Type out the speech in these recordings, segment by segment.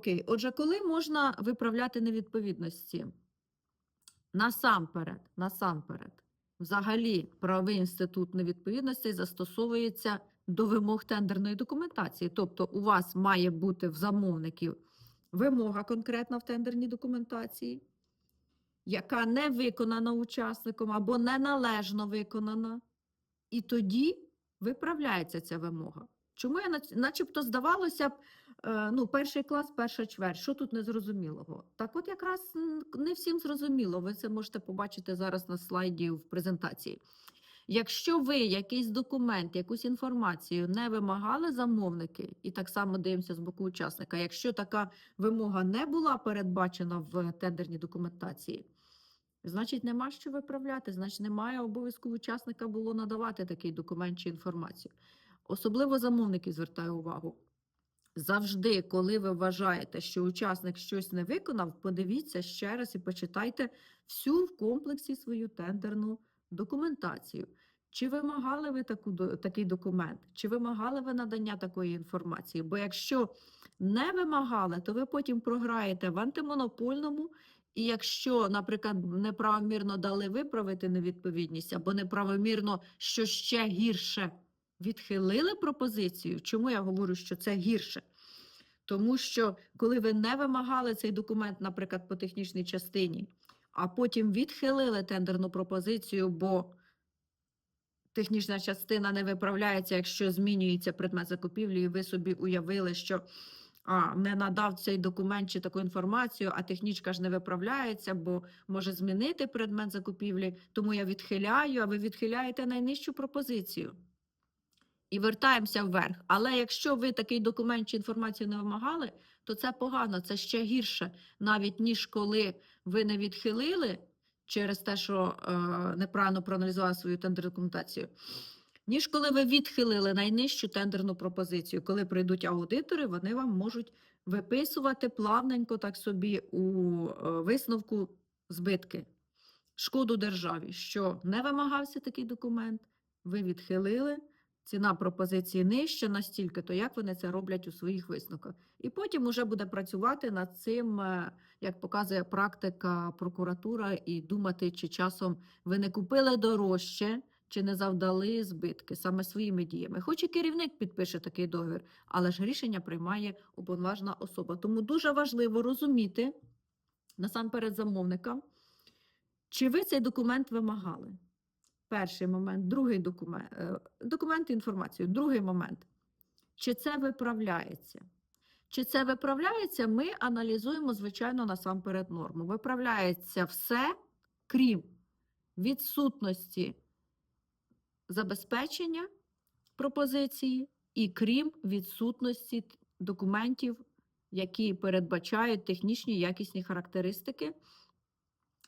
Окей, отже, коли можна виправляти невідповідності? Насамперед, насамперед, взагалі правовий інститут невідповідностей застосовується до вимог тендерної документації. Тобто у вас має бути в замовників вимога конкретна в тендерній документації, яка не виконана учасником або неналежно виконана, і тоді виправляється ця вимога. Чому я начебто здавалося б, ну, перший клас, перша чверть, що тут незрозумілого? Так от якраз не всім зрозуміло, ви це можете побачити зараз на слайді в презентації. Якщо ви якийсь документ, якусь інформацію не вимагали замовники, і так само дивимося з боку учасника, якщо така вимога не була передбачена в тендерній документації, значить нема що виправляти, значить немає обов'язку учасника було надавати такий документ чи інформацію. Особливо замовники звертаю увагу. Завжди, коли ви вважаєте, що учасник щось не виконав, подивіться ще раз і почитайте всю в комплексі свою тендерну документацію. Чи вимагали ви таку, такий документ, чи вимагали ви надання такої інформації? Бо якщо не вимагали, то ви потім програєте в антимонопольному, і якщо, наприклад, неправомірно дали виправити невідповідність або неправомірно, що ще гірше відхилили пропозицію, чому я говорю, що це гірше? Тому що коли ви не вимагали цей документ, наприклад, по технічній частині, а потім відхилили тендерну пропозицію, бо технічна частина не виправляється, якщо змінюється предмет закупівлі, і ви собі уявили, що а, не надав цей документ чи таку інформацію, а технічка ж не виправляється, бо може змінити предмет закупівлі, тому я відхиляю, а ви відхиляєте найнижчу пропозицію. І вертаємося вверх. Але якщо ви такий документ чи інформацію не вимагали, то це погано, це ще гірше, навіть ніж коли ви не відхилили через те, що е, неправильно проаналізували свою тендер документацію, ніж коли ви відхилили найнижчу тендерну пропозицію. Коли прийдуть аудитори, вони вам можуть виписувати плавненько так собі у е, висновку збитки, шкоду державі, що не вимагався такий документ, ви відхилили. Ціна пропозиції нижча настільки, то як вони це роблять у своїх висновках. І потім уже буде працювати над цим, е, як показує практика прокуратура, і думати, чи часом ви не купили дорожче, чи не завдали збитки саме своїми діями. Хоч і керівник підпише такий договір, але ж рішення приймає уповноважена особа. Тому дуже важливо розуміти насамперед замовникам, чи ви цей документ вимагали. Перший момент, другий документ, документ інформацію, другий момент. Чи це виправляється? Чи це виправляється, ми аналізуємо, звичайно, насамперед норму. Виправляється все, крім відсутності забезпечення пропозиції і крім відсутності документів, які передбачають технічні якісні характеристики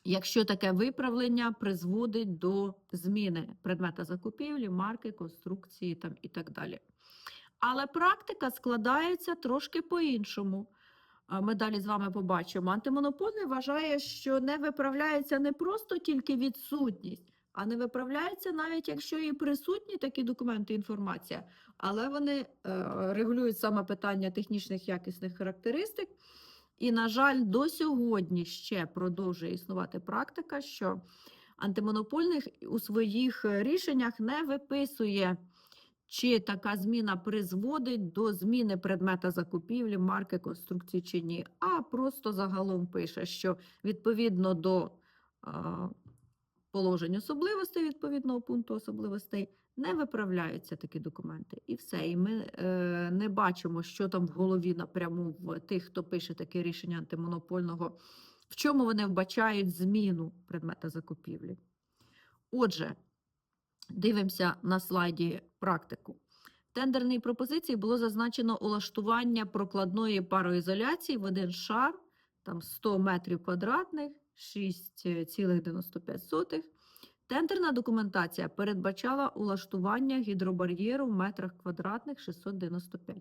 якщо таке виправлення призводить до зміни предмета закупівлі, марки, конструкції там, і так далі. Але практика складається трошки по-іншому. Ми далі з вами побачимо. Антимонопольний вважає, що не виправляється не просто тільки відсутність, а не виправляється навіть якщо і присутні такі документи, інформація, але вони е, регулюють саме питання технічних якісних характеристик. І, на жаль, до сьогодні ще продовжує існувати практика, що антимонопольних у своїх рішеннях не виписує, чи така зміна призводить до зміни предмета закупівлі, марки, конструкції чи ні, а просто загалом пише, що відповідно до положень особливостей відповідного пункту особливостей не виправляються такі документи. І все. І ми е, не бачимо, що там в голові напряму в тих, хто пише таке рішення антимонопольного, в чому вони вбачають зміну предмета закупівлі. Отже, дивимося на слайді практику. В тендерній пропозиції було зазначено улаштування прокладної пароізоляції в один шар, там 100 метрів квадратних, 6,95. Тендерна документація передбачала улаштування гідробар'єру в метрах квадратних 695.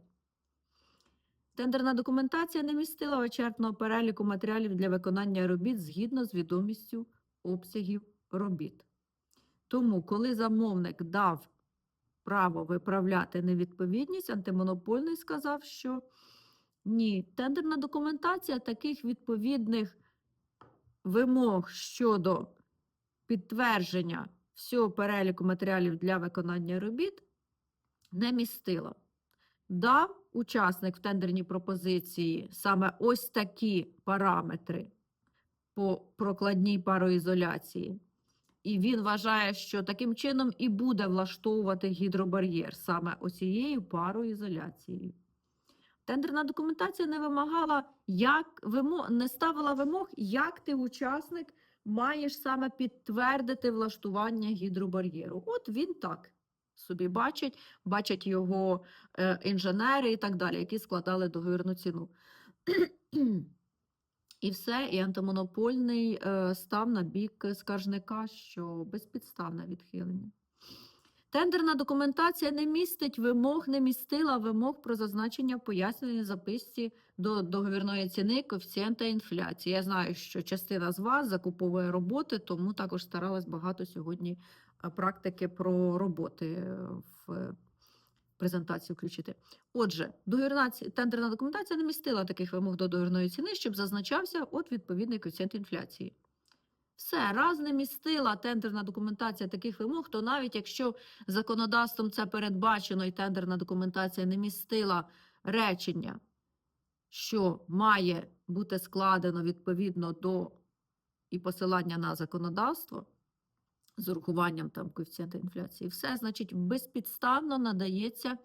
Тендерна документація не містила вичерпного переліку матеріалів для виконання робіт згідно з відомістю обсягів робіт. Тому, коли замовник дав право виправляти невідповідність, антимонопольний сказав, що Ні, тендерна документація таких відповідних вимог щодо підтвердження всього переліку матеріалів для виконання робіт не містила. Дав учасник в тендерній пропозиції саме ось такі параметри по прокладній пароізоляції. І він вважає, що таким чином і буде влаштовувати гідробар'єр саме оцією пароізоляцією. Тендерна документація не вимагала, як вимо... не ставила вимог, як ти, учасник, маєш саме підтвердити влаштування гідробар'єру. От він так собі бачить, бачать його е, інженери і так далі, які складали договірну ціну. І все, і антимонопольний е, став на бік скаржника, що безпідставне відхилення. Тендерна документація не містить вимог, не містила вимог про зазначення пояснювальній записці до договірної ціни коефіцієнта інфляції. Я знаю, що частина з вас закуповує роботи, тому також старалась багато сьогодні е, практики про роботи е, в е, презентацію включити. Отже, договірна тендерна документація не містила таких вимог до договірної ціни, щоб зазначався от відповідний коефіцієнт інфляції. Все, раз не містила тендерна документація таких вимог, то навіть якщо законодавством це передбачено і тендерна документація не містила речення, що має бути складено відповідно до і посилання на законодавство з урахуванням там коефіцієнта інфляції, все, значить, безпідставно надається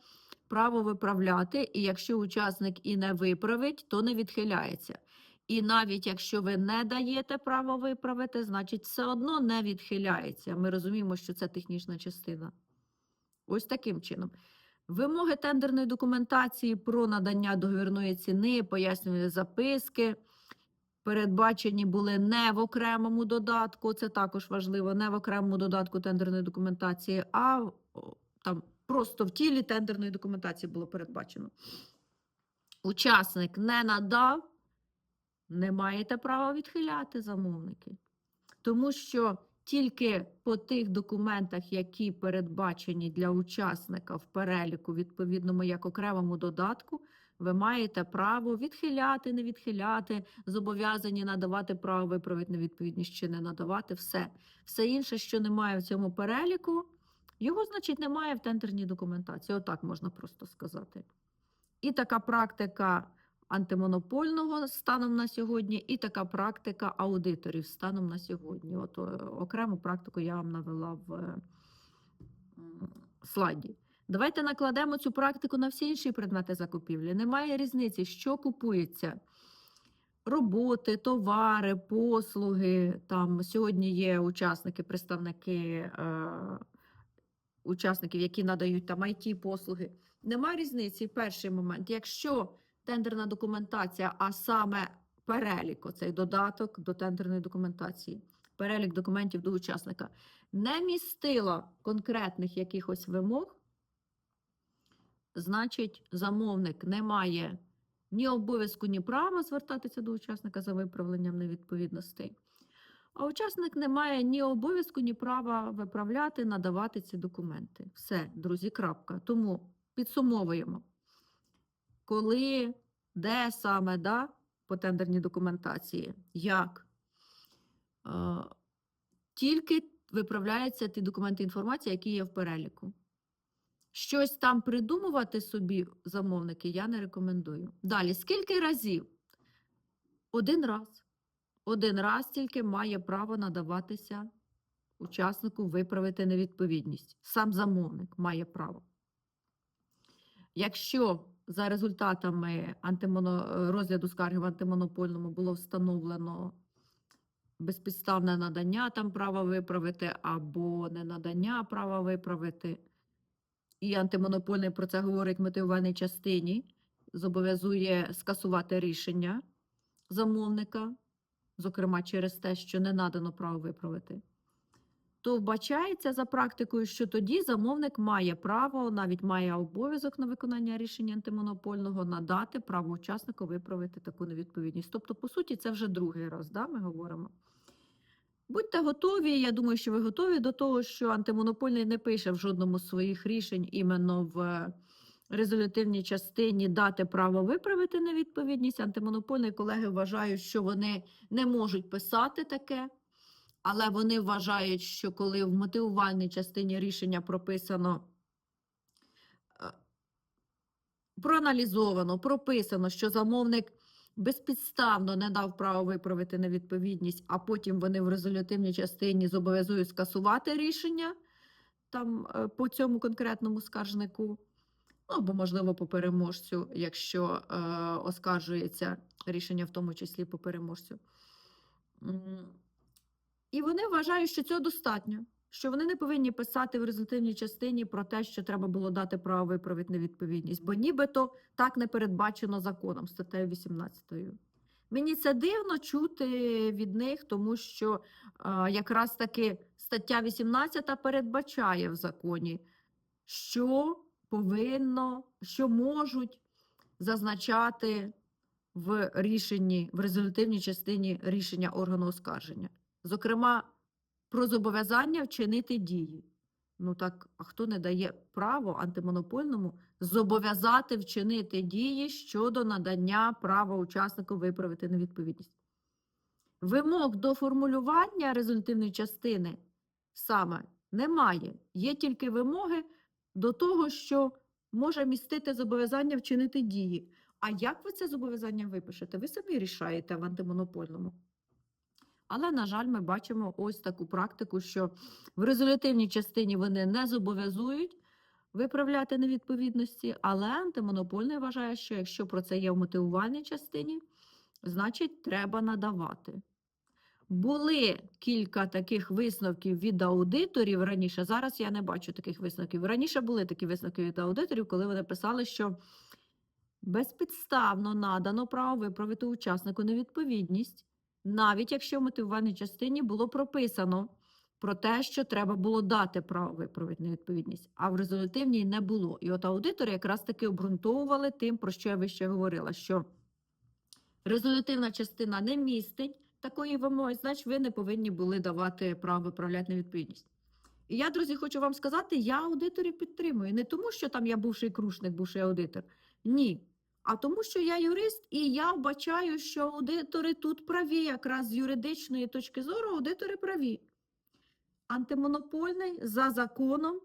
право виправляти, і якщо учасник і не виправить, то не відхиляється. І навіть якщо ви не даєте право виправити, значить все одно не відхиляється. Ми розуміємо, що це технічна частина. Ось таким чином. Вимоги тендерної документації про надання договірної ціни, пояснювальні записки передбачені були не в окремому додатку, це також важливо, не в окремому додатку тендерної документації, а там просто в тілі тендерної документації було передбачено. Учасник не надав, не маєте права відхиляти замовники. Тому що тільки по тих документах, які передбачені для учасника в переліку, відповідному як окремому додатку, ви маєте право відхиляти, не відхиляти, зобов'язані надавати право виправити невідповідність чи не надавати все. Все інше, що немає в цьому переліку, його, значить, немає в тендерній документації. Отак можна просто сказати. І така практика антимонопольного станом на сьогодні, і така практика аудиторів станом на сьогодні. От е, окрему практику я вам навела в е, слайді. Давайте накладемо цю практику на всі інші предмети закупівлі. Немає різниці, що купується. Роботи, товари, послуги. Там сьогодні є учасники, представники е, учасників, які надають там it послуги. Немає різниці. Перший момент. Якщо тендерна документація, а саме перелік, оцей додаток до тендерної документації, перелік документів до учасника, не містила конкретних якихось вимог, значить, замовник не має ні обов'язку, ні права звертатися до учасника за виправленням невідповідностей. А учасник не має ні обов'язку, ні права виправляти, надавати ці документи. Все, друзі, крапка. Тому підсумовуємо, коли, де саме да, по тендерній документації, як. Е, тільки виправляються ті документи інформації, які є в переліку. Щось там придумувати собі замовники я не рекомендую. Далі, скільки разів? Один раз. Один раз тільки має право надаватися учаснику виправити невідповідність. Сам замовник має право. Якщо за результатами антимоно... розгляду скарги в антимонопольному було встановлено безпідставне надання там права виправити або не надання права виправити, і антимонопольний про це говорить в мотивувальній частині, зобов'язує скасувати рішення замовника, зокрема через те, що не надано право виправити, то вбачається за практикою, що тоді замовник має право, навіть має обов'язок на виконання рішення антимонопольного надати право учаснику виправити таку невідповідність. Тобто, по суті, це вже другий раз, да, ми говоримо. Будьте готові, я думаю, що ви готові до того, що антимонопольний не пише в жодному з своїх рішень іменно в резолютивній частині дати право виправити невідповідність. Антимонопольні колеги вважають, що вони не можуть писати таке, але вони вважають, що коли в мотивувальній частині рішення прописано е, проаналізовано, прописано, що замовник безпідставно не дав право виправити невідповідність, а потім вони в резолютивній частині зобов'язують скасувати рішення там е, по цьому конкретному скаржнику. Ну, або, можливо, по переможцю, якщо е, оскаржується рішення, в тому числі по переможцю. І вони вважають, що цього достатньо, що вони не повинні писати в результативній частині про те, що треба було дати право виправити невідповідність, бо нібито так не передбачено законом, статтею 18. Мені це дивно чути від них, тому що е, якраз таки стаття 18 передбачає в законі, що повинно, що можуть зазначати в рішенні, в резолютивній частині рішення органу оскарження. Зокрема, про зобов'язання вчинити дії. Ну так, а хто не дає право антимонопольному зобов'язати вчинити дії щодо надання права учаснику виправити невідповідність? Вимог до формулювання результативної частини саме немає. Є тільки вимоги до того, що може містити зобов'язання вчинити дії. А як ви це зобов'язання випишете? Ви самі рішаєте в антимонопольному. Але, на жаль, ми бачимо ось таку практику, що в резолютивній частині вони не зобов'язують виправляти невідповідності, але антимонопольний вважає, що якщо про це є в мотивувальній частині, значить треба надавати. Були кілька таких висновків від аудиторів раніше. Зараз я не бачу таких висновків. Раніше були такі висновки від аудиторів, коли вони писали, що безпідставно надано право виправити учаснику невідповідність, навіть якщо в мотивувальній частині було прописано про те, що треба було дати право виправити невідповідність, а в резолютивній не було. І от аудитори якраз таки обґрунтовували тим, про що я вище говорила, що резолютивна частина не містить такої вимоги, значить ви не повинні були давати право виправляти невідповідність. І я, друзі, хочу вам сказати, я аудиторів підтримую. Не тому, що там я бувший крушник, бувший аудитор. Ні. А тому, що я юрист, і я вбачаю, що аудитори тут праві, якраз з юридичної точки зору аудитори праві. Антимонопольний за законом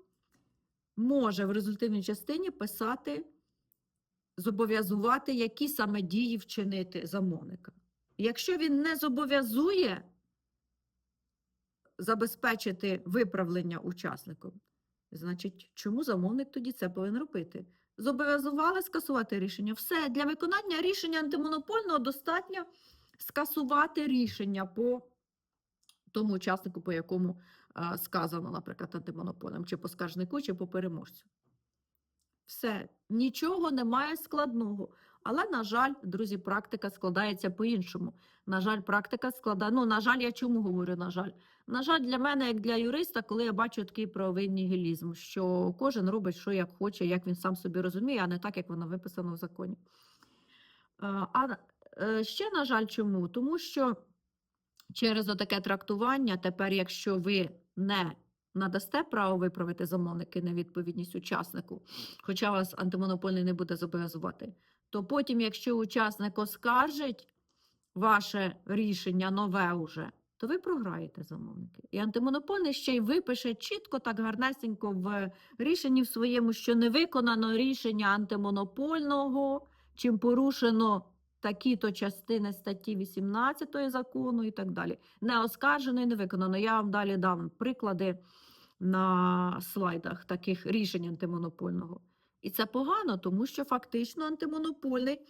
може в результативній частині писати, зобов'язувати, які саме дії вчинити замовника. Якщо він не зобов'язує забезпечити виправлення учасником, значить, чому замовник тоді це повинен робити? Зобов'язували скасувати рішення. Все, для виконання рішення антимонопольного достатньо скасувати рішення по тому учаснику, по якому а, сказано, наприклад, антимонопольним, чи по скаржнику, чи по переможцю. Все, нічого немає складного. Але, на жаль, друзі, практика складається по-іншому. На жаль, практика складає. Ну, на жаль, я чому говорю, на жаль? На жаль, для мене, як для юриста, коли я бачу такий правовий нігілізм, що кожен робить, що як хоче, як він сам собі розуміє, а не так, як воно виписано в законі. Е, А е, ще, на жаль, чому? Тому що через отаке трактування, тепер, якщо ви не надасте право виправити замовники невідповідність учаснику, хоча вас антимонопольний не буде зобов'язувати, то потім, якщо учасник оскаржить ваше рішення нове уже, то ви програєте замовники. І антимонопольний ще й випише чітко, так гарнесенько в рішенні в своєму, що не виконано рішення антимонопольного, чим порушено такі-то частини статті 18 закону і так далі. Не оскаржено і не виконано. Я вам далі дам приклади на слайдах таких рішень антимонопольного. І це погано, тому що фактично антимонопольний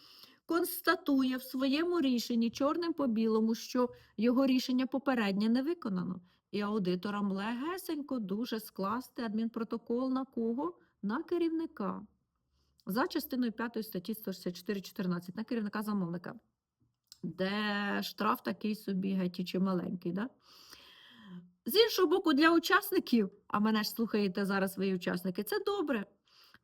констатує в своєму рішенні чорним по білому, що його рішення попереднє не виконано. І аудиторам легесенько дуже скласти адмінпротокол на кого? На керівника. За частиною 5 статті 164.14 на керівника замовника, де штраф такий собі геть чи маленький. Да? З іншого боку, для учасників, а мене ж слухаєте зараз ви учасники, це добре.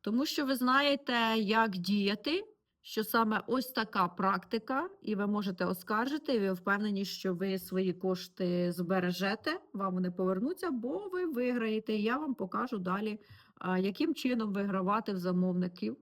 Тому що ви знаєте, як діяти, що саме ось така практика, і ви можете оскаржити, і ви впевнені, що ви свої кошти збережете, вам вони повернуться, бо ви виграєте. Я вам покажу далі, яким чином вигравати в замовників